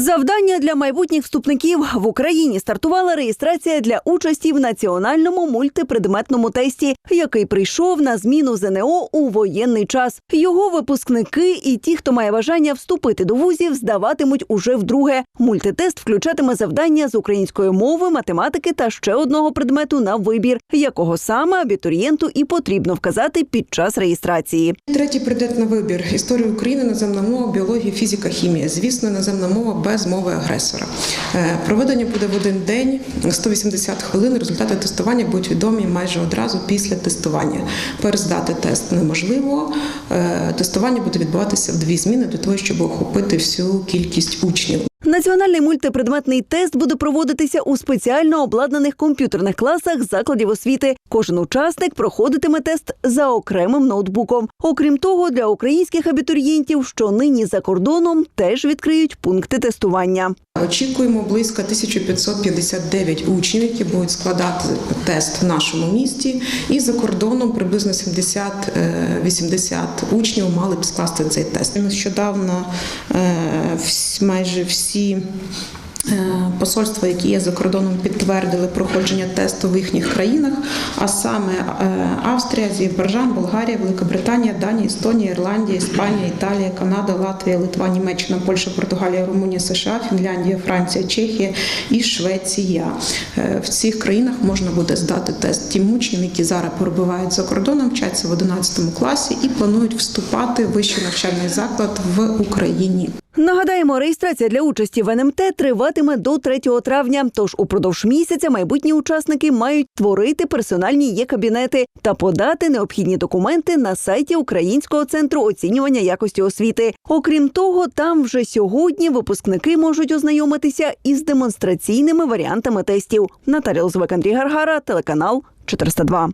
Завдання для майбутніх вступників в Україні стартувала реєстрація для участі в національному мультипредметному тесті, який прийшов на зміну ЗНО у воєнний час. Його випускники і ті, хто має бажання вступити до вузів, здаватимуть уже вдруге. Мультитест включатиме завдання з української мови, математики та ще одного предмету на вибір, якого саме абітурієнту і потрібно вказати під час реєстрації. Третій предмет на вибір історія України, наземна мова, біологія, фізика, хімія. Звісно, іноземна мова без мови агресора. Е, Проведення буде в один день 180 хвилин. Результати тестування будуть відомі майже одразу після тестування. Перездати тест неможливо. Е, Тестування буде відбуватися в дві зміни для того, щоб охопити всю кількість учнів. Національний мультипредметний тест буде проводитися у спеціально обладнаних комп'ютерних класах закладів освіти. Кожен учасник проходитиме тест за окремим ноутбуком. Окрім того, для українських абітурієнтів, що нині за кордоном, теж відкриють пункти тестування. Очікуємо близько 1559 учнів, які будуть складати тест в нашому місті, і за кордоном приблизно 70-80 учнів мали б скласти цей тест. Нещодавно е, майже всі. Е, Посольства, які є за кордоном, підтвердили проходження тесту в їхніх країнах, а саме е, Австрія, Азербайджан, Болгарія, Великобританія, Данія, Естонія, Ірландія, Іспанія, Італія, Канада, Латвія, Литва, Німеччина, Польща, Португалія, Румунія, США, Фінляндія, Франція, Чехія і Швеція. Е, В цих країнах можна буде здати тест тим учням, які зараз перебувають за кордоном, вчаться в 11 класі і планують вступати в вищий навчальний заклад в Україні. Нагадаємо, реєстрація для участі в НМТ триватиме до 3 травня. Тож упродовж місяця майбутні учасники мають творити персональні є-кабінети та подати необхідні документи на сайті Українського центру оцінювання якості освіти. Окрім того, там вже сьогодні випускники можуть ознайомитися із демонстраційними варіантами тестів. Наталя Лозвек, Андрій Гаргара, телеканал 402.